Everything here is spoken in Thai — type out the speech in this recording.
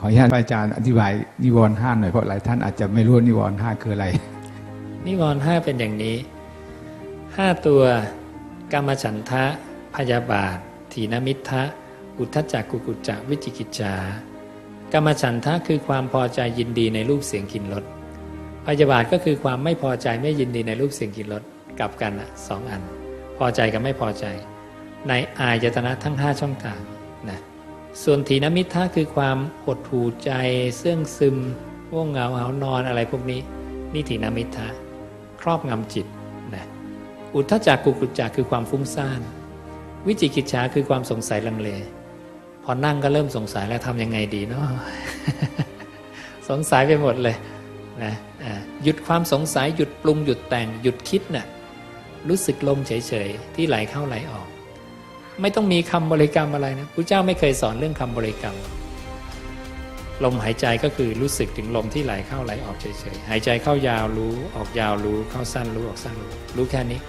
ขออนุญาตอาจารย์อธิบายนิวรณ์ห้าหน่อยเพราะหลายท่านอาจจะไม่รู้นิวรณ์ห้าคืออะไร นิวรณ์ห้าเป็นอย่างนี้ห้าตัวกามฉันทะ พยาบาท ถีนมิทะอุทธจักกุกุจจะวิจิกิจจากามฉันทะคือความพอใจยินดีในรูปเสียงกลิ่นรสพยาบาทก็คือความไม่พอใจไม่ยินดีในรูปเสียงกลิ่นรสกลับกันสองอัน พอใจกับไม่พอใจ ในอายตนะทั้งห้าช่องทางนะ ส่วนถีนมิทะคือความหดหู่ใจเสื่องซึมง่วงเหงาเหานอนอะไรพวกนี้ นี่ถีนมิทะครอบงำจิตนะอุทธจักกุกุจจะคือความฟุ้งซ่าน วิจิกิจฉาคือความสงสัยลังเล พอนั่งก็เริ่มสงสัยแล้วทำยังไงดีเนาะสงสัยไปหมดเลยนะหยุดความสงสัยหยุดปรุงหยุดแต่งหยุดคิดน่ะรู้สึกลมเฉยๆ ที่ไหลเข้าไหลออก ไม่ต้องมีคำบริกรรมอะไรนะพระเจ้าไม่เคยสอนเรื่องคำบริกรรม ลมหายใจก็คือรู้สึกถึงลมที่ไหลเข้าไหลออกเฉยๆ หายใจเข้ายาวรู้ออกยาวรู้เข้าสั้นรู้ออกสั้นรู้รู้แค่นี้